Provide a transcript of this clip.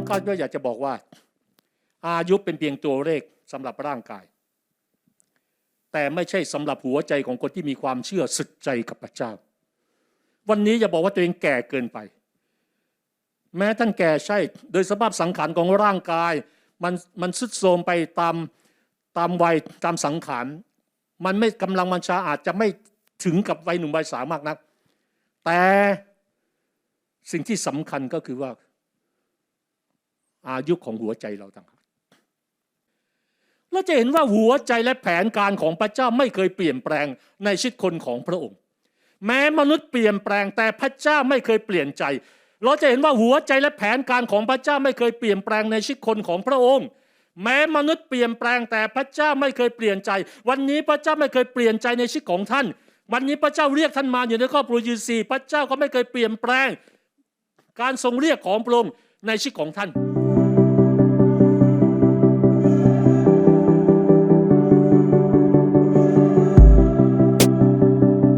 องก็อยากจะบอกว่า อายุเป็นเพียงตัวเลขสำหรับร่างกาย แต่ไม่ใช่สำหรับหัวใจของคนที่มีความเชื่อสุดใจกับพระเจ้า วันนี้อย่าบอกว่าตัวเองแก่เกินไป แม้ท่านแก่ใช่ โดยสภาพสังขารของร่างกาย มันมันสุดโทรมไปตามตามวัยตามสังขารมันไม่กำลังวัญชาอาจจะไม่ถึงกับวัยหนุ่มวัยสาวมากนัก แต่สิ่งที่สำคัญก็คือว่า อายุของหัวใจเราต่างหากเราจะเห็นว่าหัวใจและแผนการของพระเจ้าไม่เคยเปลี่ยนแปลงในชีวิตคนของพระองค์ แม้มนุษย์เปลี่ยนแปลงแต่พระเจ้าไม่เคยเปลี่ยนใจ เราจะเห็นว่าหัวใจและแผนการของพระเจ้าไม่เคยเปลี่ยนแปลงในชีวิตคนของพระองค์ แม้มนุษย์เปลี่ยนแปลงแต่พระเจ้าไม่เคยเปลี่ยนใจ วันนี้พระเจ้าไม่เคยเปลี่ยนใจในชีวิตของท่าน วันนี้พระเจ้าเรียกท่านมาอยู่ในครอบครัวยูซีพระเจ้าก็ไม่เคยเปลี่ยนแปลง การทรงเรียกของพระองค์ในชีวิตของท่าน